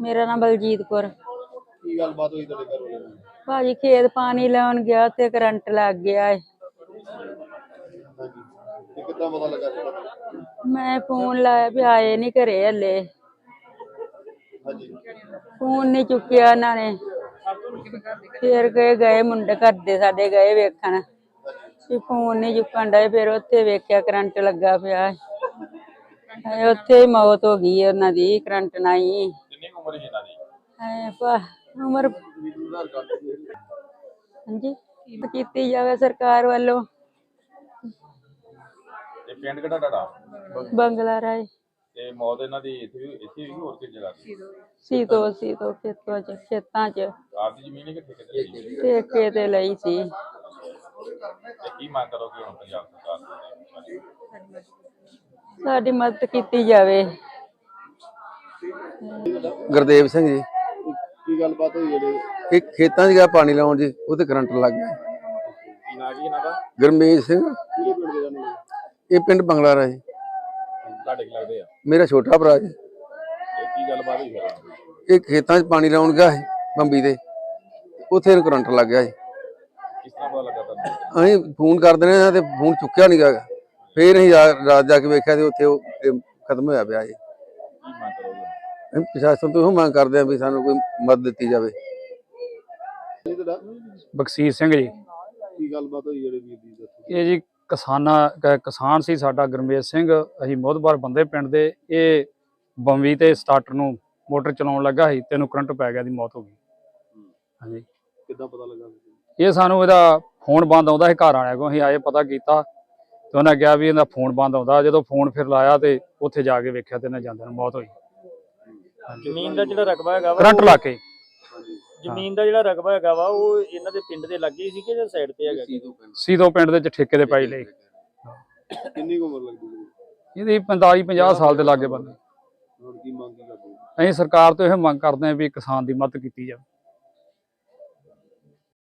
ਮੇਰਾ ਨਾਮ ਬਲਜੀਤ ਕੌਰ। ਕੀ ਗੱਲਬਾਤ ਹੋਈ ਤੁਹਾਡੇ ਘਰ ਵਾਲੇ ਭਾਜੀ ਖੇਤ ਪਾਣੀ ਲੈਣ ਗਿਆ ਤੇ ਕਰੰਟ ਲੱਗ ਗਿਆ ਏ। ਤੇ ਕਿੱਦਾਂ ਪਤਾ ਲੱਗਾ ਮੈਂ ਫੋਨ ਲਾਇਆ ਵੀ ਆਏ ਨਹੀਂ ਘਰੇ ਹਲੇ। ਫੋਨ ਨਹੀਂ ਚੁੱਕਿਆ ਇਹਨਾਂ ਨੇ। ਫੇਰ ਗਏ ਗਏ ਮੁੰਡੇ ਘਰ ਦੇ ਸਾਡੇ ਗਏ ਵੇਖਣ। ਵੀ ਫੋਨ ਨਹੀਂ ਚੁੱਕਣ ਡਏ ਫਿਰ ਉੱਥੇ ਵੇਖਿਆ ਕਰੰਟ ਲੱਗਾ ਪਿਆ। ਹਾਏ ਉੱਥੇ ਹੀ ਮੌਤ ਹੋ ਗਈ ਉਹਨਾਂ ਦੀ ਕਰੰਟ ਨਾਲ ਹੀ ਕਿੰਨੀ ਕੁ ਉਮਰ ਹੈ ਇਹਨਾਂ ਦੀ? ਹਾਏ ਭਾ ਉਮਰ ਆਧਾਰ ਕਾਰਡ ਤੇ ਹਾਂਜੀ ਕੀਤੀ ਜਾਵੇ ਸਰਕਾਰ ਵੱਲੋਂ। ਤੇ ਪਿੰਡ ਕਿਹੜਾ ਤੁਹਾਡਾ? ਬੰਗਲਾ ਰਾਏ। ਤੇ ਮੌਤ ਇਹਨਾਂ ਦੀ ਇੱਥੇ ਵੀ ਇੱਥੇ ਵੀ ਹੋਰ ਕਿਸ ਜਗ੍ਹਾ ਸੀ? ਸੀਤੋ ਸੀਤੋ ਖੇਤਾਂ ਚ ਖੇਤਾਂ ਚ। ਆਪਦੀ ਜ਼ਮੀਨ ਹੈ ਕਿ ਠੇਕੇ ਤੇ ਲਈ ਠੇਕੇ ਤੇ ਲਈ ਸੀ। ਤੇ ਕੀ ਮੰਗ ਕਰੋਗੇ ਹੁਣ ਪੰਜਾਬ ਸਰਕਾਰ ਤੋਂ? ਸਾਡੀ ਮਦਦ ਕੀਤੀ ਜਾਵੇ। ਗੁਰਦੇਵ ਸਿੰਘ ਜੀ। ਕੀ ਗੱਲਬਾਤ ਹੋਈ ਜਿਹੜੇ ਇਹ ਖੇਤਾਂ 'ਚ ਗਿਆ ਪਾਣੀ ਲਾਉਣ ਜੀ ਉਹਤੇ ਕਰੰਟ ਲੱਗ ਗਿਆ। ਕੀ ਨਾਂ ਕੀ ਇਹਨਾਂ ਦਾ? ਗੁਰਮੇਜ ਸਿੰਘ। ਕਿਹੜੇ ਪਿੰਡ ਦੇ ਰਹਿਣ ਵਾਲੇ ਇਹ ਪਿੰਡ ਬੰਗਲਾ ਰਾਏ ਤੁਹਾਡੇ ਕੀ ਲੱਗਦੇ ਆ? ਮੇਰਾ ਛੋਟਾ ਭਰਾ ਜੀ। ਇਹ ਕੀ ਗੱਲਬਾਤ ਹੋਈ ਫਿਰ? ਇਹ ਖੇਤਾਂ 'ਚ ਪਾਣੀ ਲਾਉਣ ਗਿਆ ਸੀ ਬੰਬੀ ਦੇ। ਉੱਥੇ ਇਹਨੂੰ ਕਰੰਟ ਲੱਗ ਗਿਆ ਜੀ ਕਿਸ ਤਰ੍ਹਾਂ ਪਤਾ ਲੱਗਾ ਤੁਹਾਨੂੰ ਅਸੀਂ ਫੋਨ ਕਰਦੇ ਨੇ ਤੇ ਫੋਨ ਚੁੱਕਿਆ ਨਹੀਂ ਗਿਆ ਫੇਰ ਅਸੀਂ ਜਾ- ਰਾਤ ਜਾ ਕੇ ਵੇਖਿਆ ਤੇ ਉੱਥੇ ਉਹ ਇਹ ਖਤਮ ਹੋਇਆ ਪਿਆ ਕਰੋਗੇ? ਅਸੀਂ ਪ੍ਰਸ਼ਾਸਨ ਤੋਂ ਇਹੋ ਮੰਗ ਕਰਦੇ ਹਾਂ ਵੀ ਸਾਨੂੰ ਕੋਈ ਮਦਦ ਦਿੱਤੀ ਜਾਵੇ। ਬਖਸ਼ੀਸ਼ ਸਿੰਘ ਜੀ। ਕੀ ਗੱਲਬਾਤ ਹੋਈ ਜਿਹੜੇ ਵੀਰ ਦੀ ਹੋਈ? ਇਹ ਜੀ ਕਿਸਾਨਾਂ ਕ- ਕਿਸਾਨ ਸੀ ਸਾਡਾ ਗੁਰਮੇਜ ਸਿੰਘ। ਅਸੀਂ ਮੋਦਬਾਰ ਬੰਦੇ ਪਿੰਡ ਦੇ। ਇਹ ਬੰਵੀ ਤੇ ਸਟਾਰਟਰ ਨੂੰ ਮੋਟਰ ਚਲਾਉਣ ਲੱਗਾ ਸੀ। ਤੈਨੂੰ ਕਰੰਟ ਪੈ ਗਿਆ ਦੀ ਮੌਤ ਹੋ ਗਈ। ਹਾਂਜੀ। ਕਿੱਦਾਂ ਪਤਾ ਲੱਗਾ ਇਹ ਸਾਨੂੰ ਇਹਦਾ ਫੋਨ ਬੰਦ ਆਉਂਦਾ ਸੀ ਘਰ ਵਾਲਿਆਂ ਕੋਲ ਅਸੀਂ ਆਏ ਪਤਾ ਕੀਤਾ ਤੇ ਉਹਨਾਂ ਕਿਹਾ ਵੀ ਇਹਦਾ ਫੋਨ ਬੰਦ ਆਉਂਦਾ। ਜਦੋਂ ਫੋਨ ਫਿਰ ਲਾਇਆ ਤੇ ਉੱਥੇ ਜਾ ਕੇ ਵੇਖਿਆ ਤੇ ਇਹਨਾਂ ਜਾਂਦਿਆਂ ਨੂੰ ਮੌਤ ਹੋਈ। ਜ਼ਮੀਨ ਦਾ ਜਿਹੜਾ ਰਕਬਾ ਹੈਗਾ ਵਾ ਕਰੰਟ ਲਾ ਕੇ ਜ਼ਮੀਨ ਦਾ ਜਿਹੜਾ ਰਕਬਾ ਹੈਗਾ ਵਾ ਉਹ ਇਹਨਾਂ ਦੇ ਪਿੰਡ ਦੇ ਲੱਗੇ ਸੀ ਕਿ ਜਾਂ ਸਾਈਡ ਤੇ ਹੈਗਾ? ਸੀਦੋਂ ਪਿੰਡ। ਦੇ ਚ ਠੇਕੇ ਦੇ ਪਾਈ ਲਈ। ਕਿੰਨੀ ਕੁ ਉਮਰ ਲੱਗਦੀ ਹੈ? ਇਹਦੀ 45 50 ਸਾਲ ਦੇ ਲਾਗੇ ਬੰਦੇ? ਅਸੀਂ ਸਰਕਾਰ ਤੋਂ ਇਹ ਮੰਗ ਕਰਦੇ ਹਾਂ ਵੀ ਕਿਸਾਨ ਦੀ ਮਦਦ ਕੀਤੀ ਜਾਵੇ।